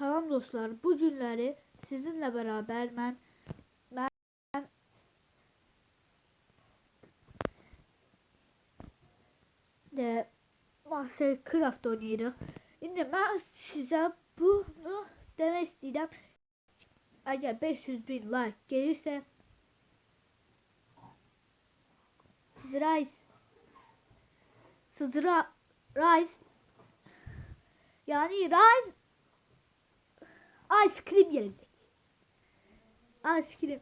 Salam dostlar. Bu günləri sizinlə bərabər mən mən də Mastercraft oynayırıq. İndi mən sizə bunu demək istəyirəm. Əgər 500 bin like gelirsə Rise Sızra Rise yani Rise Ice cream gelecek. Ice cream.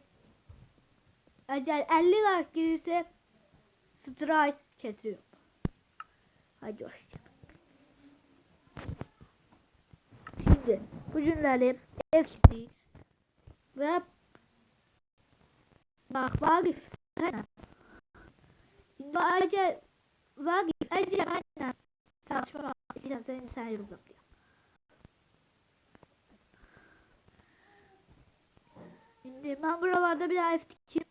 Eğer 50 like gelirse Strice getiriyorum. Hadi başlayalım. Şimdi bu günleri FC ve bak Vakıf sana. Şimdi eğer Vakıf eğer aynen çalışma istersen sen uzatıyor. Şimdi ben buralarda bir tane F2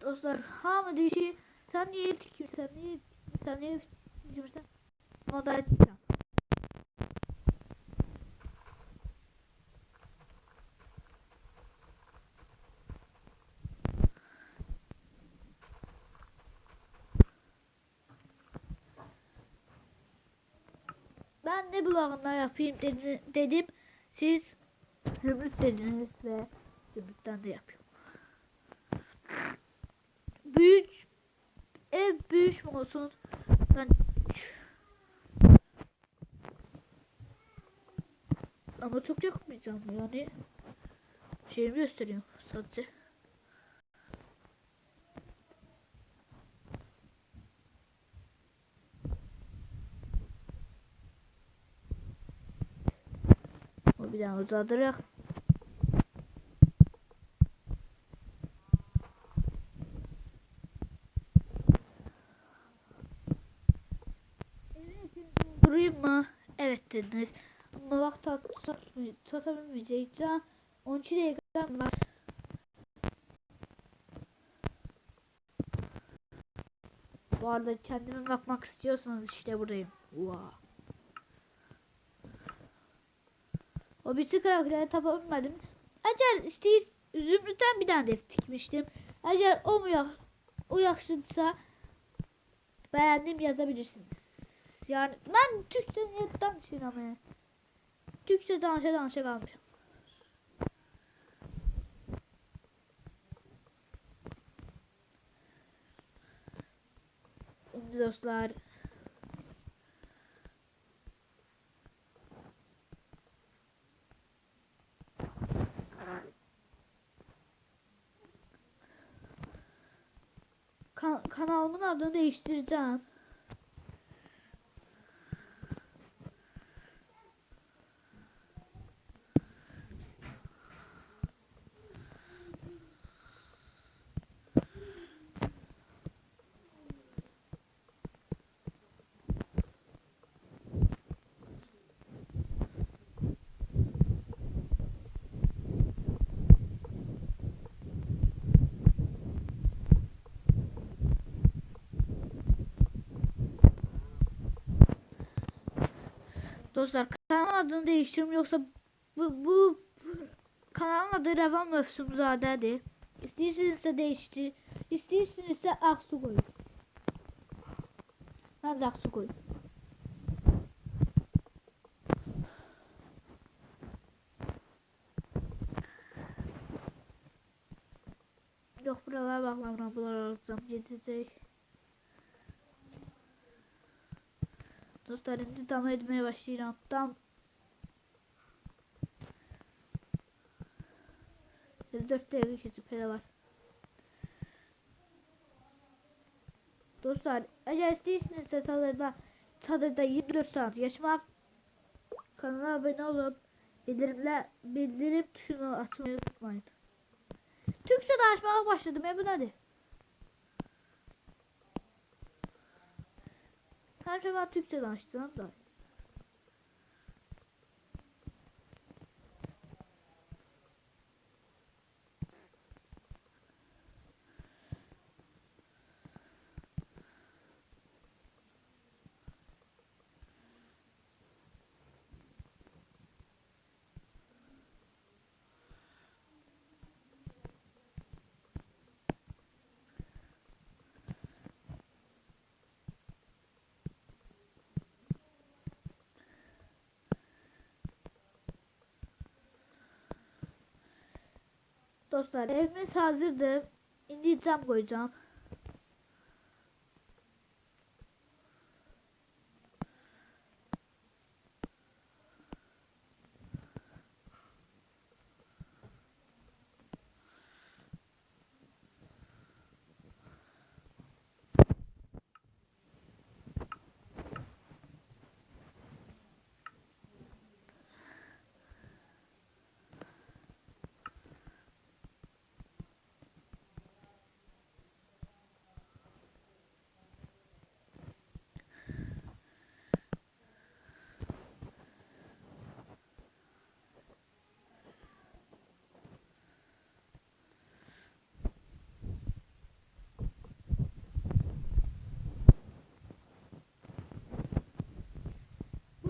Dostlar hamı dişi sen niye F2 sen niye sen niye F2 sen moda edeceğim. Ben ne bulağında yapayım dedi, dedim. Siz Zümrüt dediniz ve Zümrüt'ten de yapıyorum. Büyük ev büyük mü olsun? Ben ama çok yakmayacağım yani. Şeyimi gösteriyorum sadece. O bir daha uzadırak. Durayım mı? Evet dediniz. Ama bak tat, tatabilmeyeceğim. 12 dakikam var. Bu arada kendime bakmak istiyorsanız işte buradayım. Wow. O birisi karakteri tapabilmedim. Eğer isteyiz zümrütten bir tane def dikmiştim. Eğer o mu yak o beğendim yazabilirsiniz. Yani ben Türkçe niyetten yani. Türkçe danışa danışa kalmışım. Şimdi dostlar kan kanalımın adını değiştireceğim. Dostlar kanalın adını değiştiririm yoksa bu, bu kanalın adı Revan Mövsumzade'dir. İstəyirsinizsə değiştir. İstəyirsinizsə Aksu koyun. Ben de Aksu koyun. Yok buralara bakmam. Buralara alacağım. Yetecek. Dostlar şimdi dam etmeye başlayacağım. Dam. Dört dakika kesip hele var. Dostlar eğer isterseniz çadırda çadırda 24 saat yaşamak kanala abone olup bildirimler bildirim tuşunu açmayı unutmayın. Türkçe danışmaya başladım ya bu Her şey ben Türkçe danıştım da. Dostlar evimiz hazırdı. İndi cam koyacağım.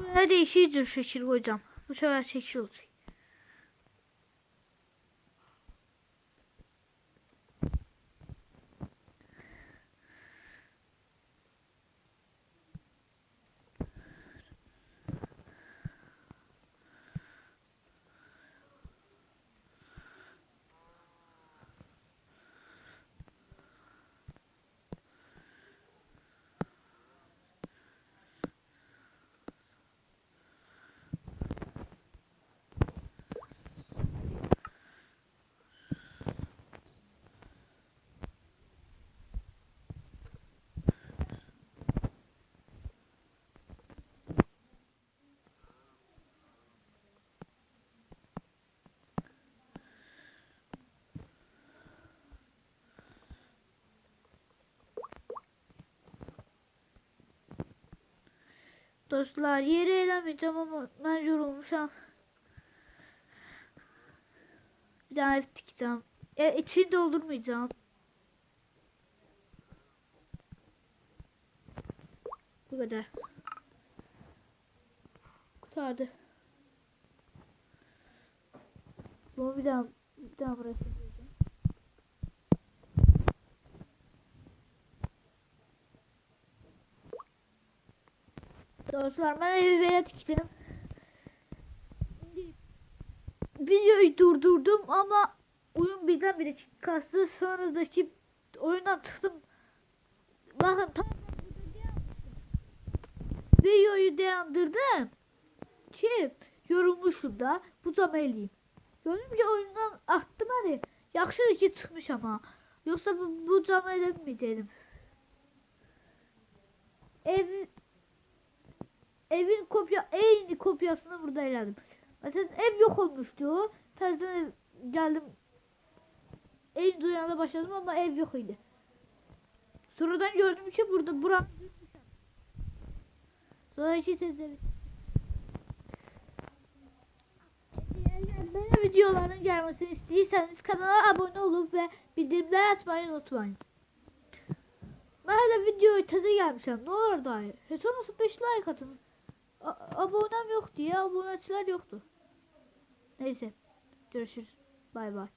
Buraya değişici şekil koyacağım. Bu sefer şekil olacak. Dostlar yeri elemeyeceğim ama ben yorulmuşum. Bir daha ev dikeceğim. E, içini doldurmayacağım. Bu kadar. Kurtardı. Bunu bir daha bir daha buraya Dostlar ben evi. Şimdi videoyu durdurdum ama oyun birdenbire kastı. Sonraki oyundan çıktım. Bakın tam videoyu dayandırdım. Ki yorulmuşum da bu zameliyim. Görünce oyundan attım hadi. Yaxşı ki çıkmış ama. Yoksa bu, bu cama edemeyeceğim. Ev evin kopya en kopyasını burada elədim. Mesela ev yok olmuştu. Təzədən ev geldim. En dünyada başladım ama ev yok idi. Sonradan gördüm ki burada buram Sonra iki tezleri. Eğer böyle videoların gelmesini istiyorsanız kanala abone olup ve bildirimleri açmayı unutmayın. Ben de videoyu teze gelmişim. Ne olur dair. Olmazsa 5 like atın. A- abonem yoktu ya. Aboneciler yoktu. Neyse. Görüşürüz. Bay bay.